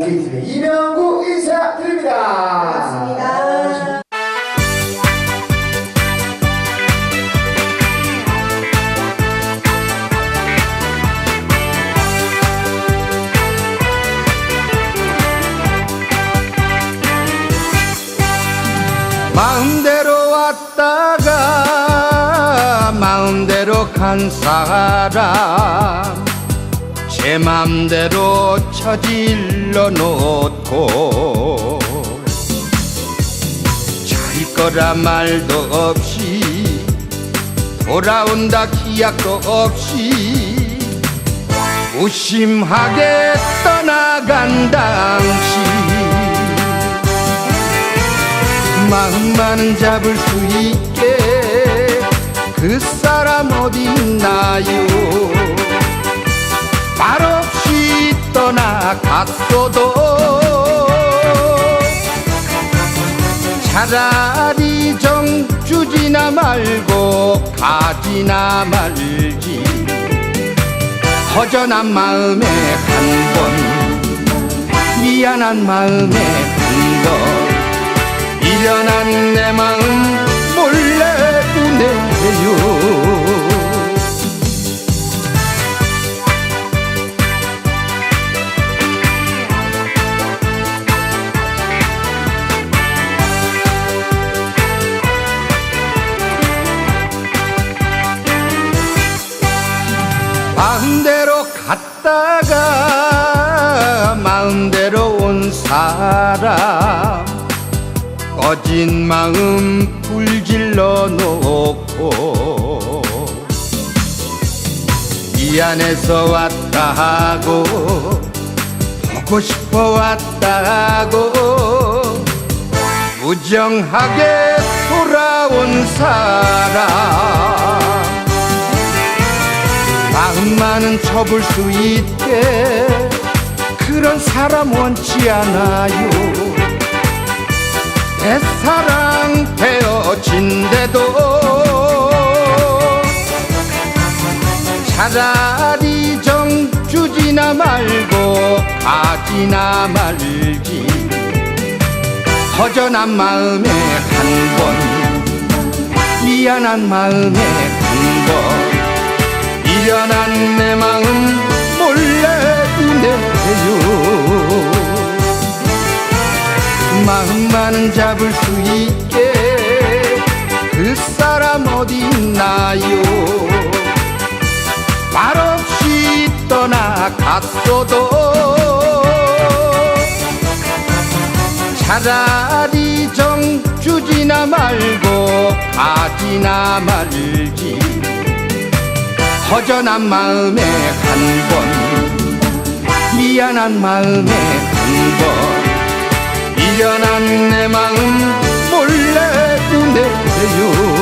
K팀의 이명구 인사드립니다. 반갑습니다. 마음대로 왔다가 마음대로 간 사람 제 맘대로 저질러 놓고 잘 거라 말도 없이 돌아온다 기약도 없이 무심하게 떠나간 당신 마음만은 잡을 수 있게 그 사람 어디 있나요 떠나갔어도 차라리 정주지나 말고 가지나 말지. 허전한 마음에 한번 미안한 마음에 한번 마음대로 갔다가 마음대로 온 사람 꺼진 마음 불질러 놓고 미안해서 왔다 하고 보고 싶어 왔다 하고 무정하게 돌아온 사람 마음만은 접을 수 있게 그런 사람 원치 않아요. 내 사랑 되어진대도 차라리 정 주지나 말고 가지나 말지. 허전한 마음에 한 번 미안한 마음에 마음만은 잡을 수 있게. 그 사람 어디 있나요? 말없이 떠나갔어도 차라리 정주지나 말고 가지나 말지. 허전한 마음에 한번 미안한 마음에 한번 미련한 내 마음 몰래 보내세요.